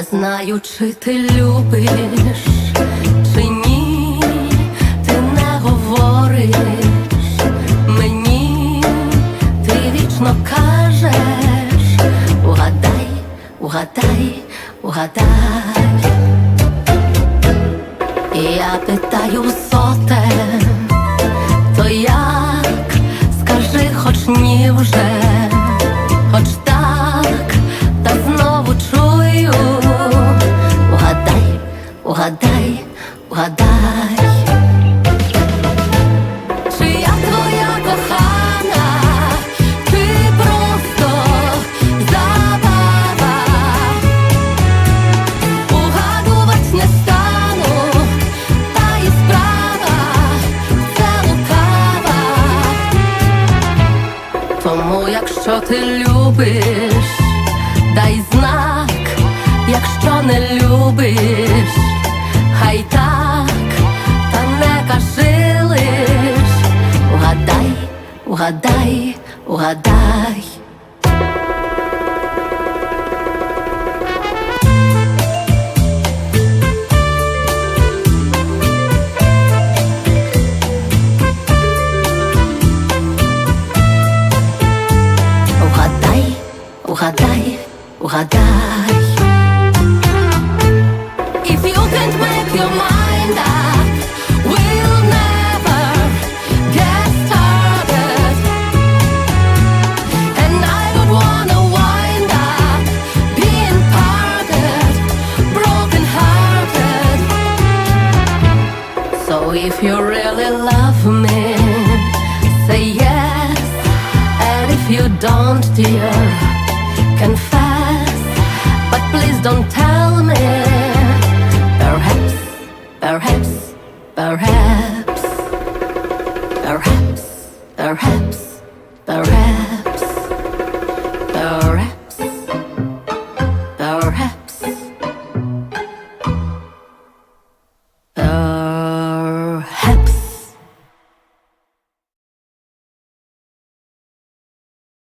Не знаю, чи ти любиш, чи ні, ти не говориш. Мені, ти вічно кажеш, угадай, угадай, угадай. Я питаю сотен, то як, скажи, хоч ні вже, угадай, угадай. Чи я твоя кохана, чи просто забава? Угадувать не стану, та і справа це лукава. Тому, якщо ти любиш, дай знак, якщо не любиш, угадай, угадай. Угадай, угадай, угадай. If you can't make If you really love me, say yes. And if you don't, dear, confess. But please don't tell me. Perhaps, perhaps, perhaps, perhaps, perhaps.